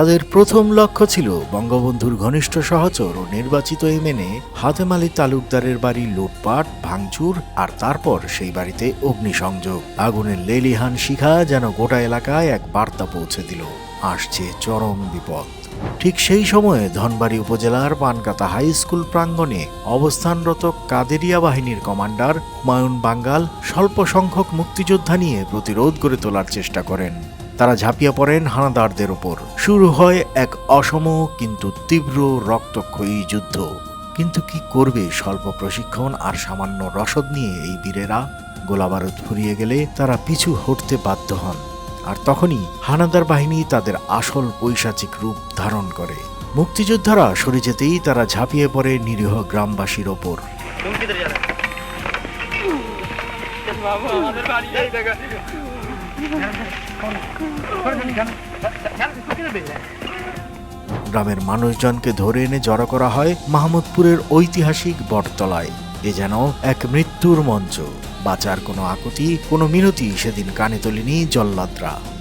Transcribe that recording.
তাদের প্রথম লক্ষ্য ছিল বঙ্গবন্ধুর ঘনিষ্ঠ সহচর ও নির্বাচিত এমএনএ, হাতেম আলী তালুকদারের বাড়ি লুটপাট, ভাঙচুর আর তারপর সেই বাড়িতে অগ্নিসংযোগ। আগুনের লেলিহান শিখা যেন গোটা এলাকায় এক বার্তা পৌঁছে দিল, আসছে চরম বিপদ। ঠিক সেই সময়ে ধনবাড়ি উপজেলার পানকাতা হাই স্কুল প্রাঙ্গণে অবস্থানরত কাদেরিয়া বাহিনীর কমান্ডার হুমায়ুন বাঙ্গাল স্বল্প সংখ্যক মুক্তিযোদ্ধা নিয়ে প্রতিরোধ গড়ে তোলার চেষ্টা করেন। তারা ঝাঁপিয়ে পড়েন হানাদারদের ওপর শুরু হয় এক অসম কিন্তু তীব্র রক্তক্ষয়ী যুদ্ধ। কিন্তু কি করবে স্বল্প প্রশিক্ষণ আর সামান্য রসদ নিয়ে এই বীরেরা? গোলাবারুদ ফুরিয়ে গেলে তারা পিছু হটতে বাধ্য হন। আর তখনই হানাদার বাহিনী তাদের আসল পৈশাচিক রূপ ধারণ করে। মুক্তিযোদ্ধারা সরে যেতেই তারা ঝাঁপিয়ে পড়ে নিরীহ গ্রামবাসীর ওপর। বাবা আমাদের বাড়ি। গ্রামের মানুষজনকে ধরে এনে জড়ো করা হয় মাহমুদপুরের ঐতিহাসিক বটতলায়। এ যেন এক মৃত্যুর মঞ্চ। বাঁচার কোনো আকুতি, কোনো মিনতি সেদিন কানে তোলেনি জল্লাদরা।